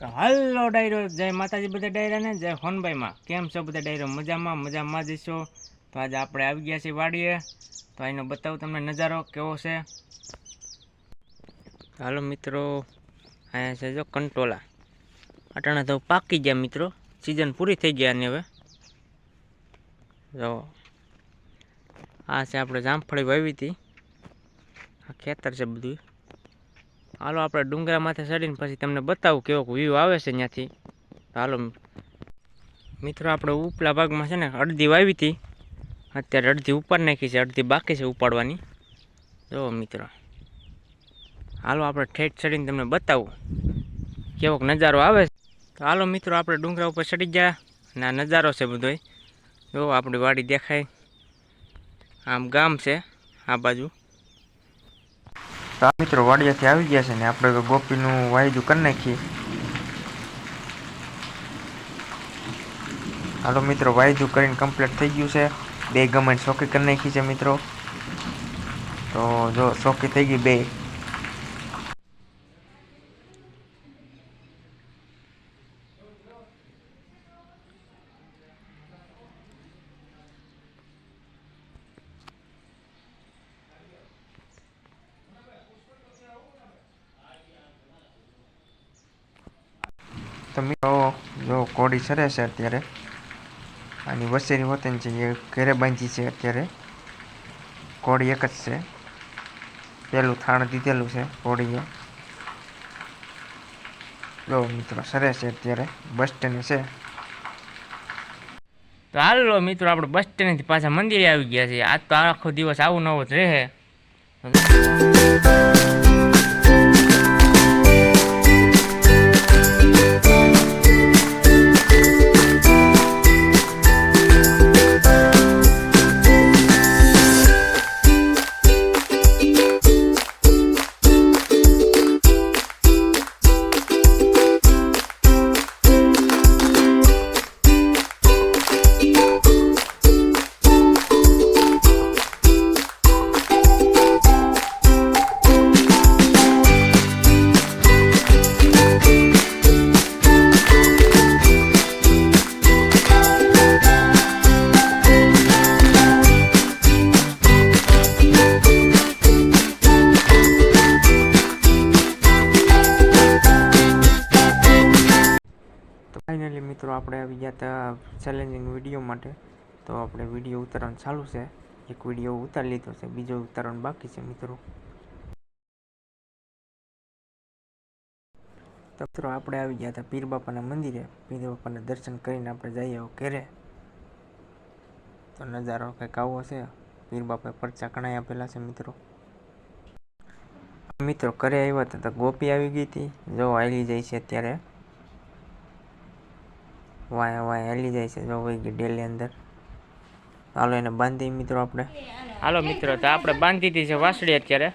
તો હલ્લો ડાયરો, જય માતાજી બધા ડાયરાને, જય હોનભાઈમાં. કેમ છો બધા ડાયરો? મજામાં મજામાં જ છો? તો આજે આપણે આવી ગયા છીએ વાડીએ. તો અહીંનો બતાવું તમને નજારો કેવો છે. હાલો મિત્રો, અહીંયા છે જો કંટોલા. અટાણા તો પાકી ગયા મિત્રો. સિઝન પૂરી થઈ ગયા ને હવે. જો, આ છે આપણે જામફળી વાવી હતી. આ ખેતર છે બધું. હાલો, આપણે ડુંગરા માથે ચડીને પછી તમને બતાવું કેવો વ્યૂ આવે છે ત્યાંથી. હાલો, મિત્રો, આપણે ઉપલા ભાગમાં છે ને અડધી વાવી હતી. અત્યારે અડધી ઉપર નાખી છે, અડધી બાકી છે ઉપાડવાની. જો મિત્રો. હાલો, આપણે ઠેઠ ચડીને તમને બતાવું કેવોક નજારો આવે છે. તો હાલો, મિત્રો, આપણે ડુંગરા ઉપર ચડી ગયા. આ નજારો છે બધોય. જો આપણી વાડી દેખાય. આમ ગામ છે, આ બાજુ. તો આ મિત્રો વાડિયાથી આવી ગયા છે ને આપણે ગોપીનું વાયદું કરી નાખીએ. હાલો મિત્રો, વાયદું કરીને કમ્પ્લીટ થઈ ગયું છે. બે ગમેન્ટ ચોકી કરી નાખી છે મિત્રો. તો જો ચોકી થઈ ગઈ બે. તો મિત્રો જો કોડી સરે છે અત્યારે. આની વસેરી વતન છે એ ઘેરે બાંધી છે અત્યારે. કોડી એક જ છે. પેલું થાણ દીધેલું છે કોડીઓ જો મિત્રો, સરે છે અત્યારે, બસ સ્ટેન્ડ છે. તો હાલો મિત્રો, આપણે બસ સ્ટેન્ડથી પાછા મંદિરે આવી ગયા છીએ. આજ તો આખો દિવસ આવું નવું જ રહે. ફાઇનલી મિત્રો, આપણે આવી ગયા હતા ચેલેન્જિંગ વીડિયો માટે. તો આપણે વીડિયો ઉતારવાનું ચાલુ છે. એક વીડિયો ઉતારી લીધો છે. બીજો ઉતારવાનું બાકી છે, મિત્રો. તો મિત્રો, આપણે આવી ગયા હતા પીર બાપાના મંદિરે. પીર બાપાના દર્શન કરીને આપણે જઈએ ઘરે. તો નજારો કંઈક આવો છે. પીર બાપાએ પરચા કણાઈ આપેલા છે, મિત્રો. મિત્રો, ઘરે આવ્યા હતા તો ગોપી આવી ગઈ હતી. જો આવેલી જાય છે અત્યારે. વાય વાય હેલી જાય છે, જો વહી ગઈ ડેલી અંદર. હાલો એને બાંધી મિત્રો આપણે. હાલો મિત્રો, તો આપણે બાંધી દીધી છે વાસળી અત્યારે.